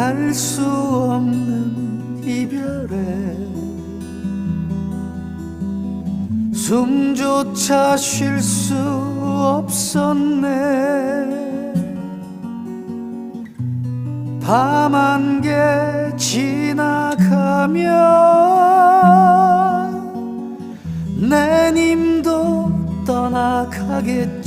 피할 수 없는 이별에 숨조차 쉴 수 없었네. 밤 한 개 지나가면 내 님도 떠나가겠지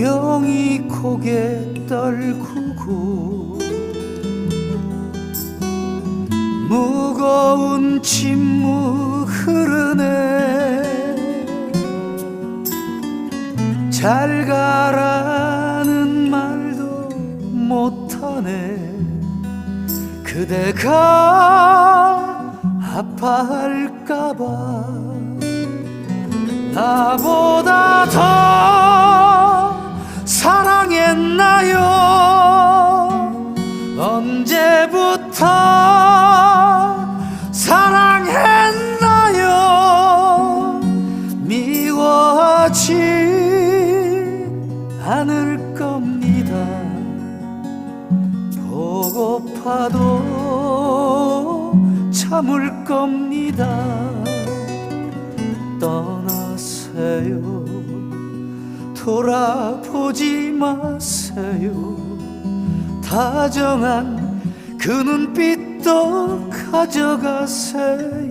조용히 고개 떨구고 무거운 침묵 흐르네. 잘 가라는 말도 못하네. 그대가 아파할까봐 나보다 더 않을 겁니다. 보고파도 참을 겁니다. 떠나세요. 돌아보지 마세요. 다정한 그 눈빛도 가져가세요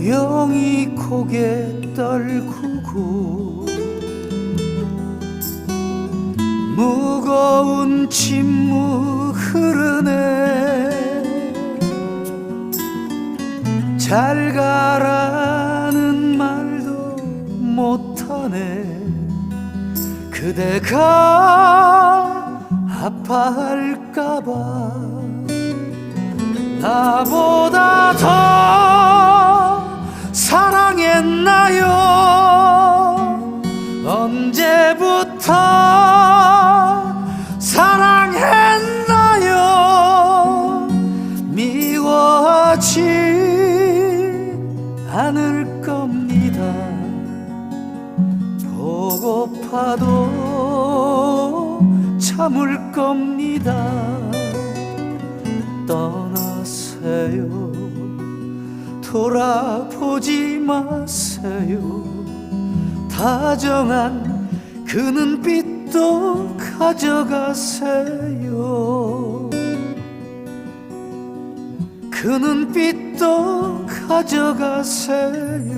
조용히 고개 떨구고 무거운 침묵 흐르네. 잘 가라는 말도 못하네. 그대가 아파할까봐 나보다 더 사랑했나요? 언제부터 사랑했나요? 미워하지 않을 겁니다. 보고파도 참을 겁니다. 떠나세요 돌아보지 마세요. 다정한 그 눈빛도 가져가세요. 그 눈빛도 가져가세요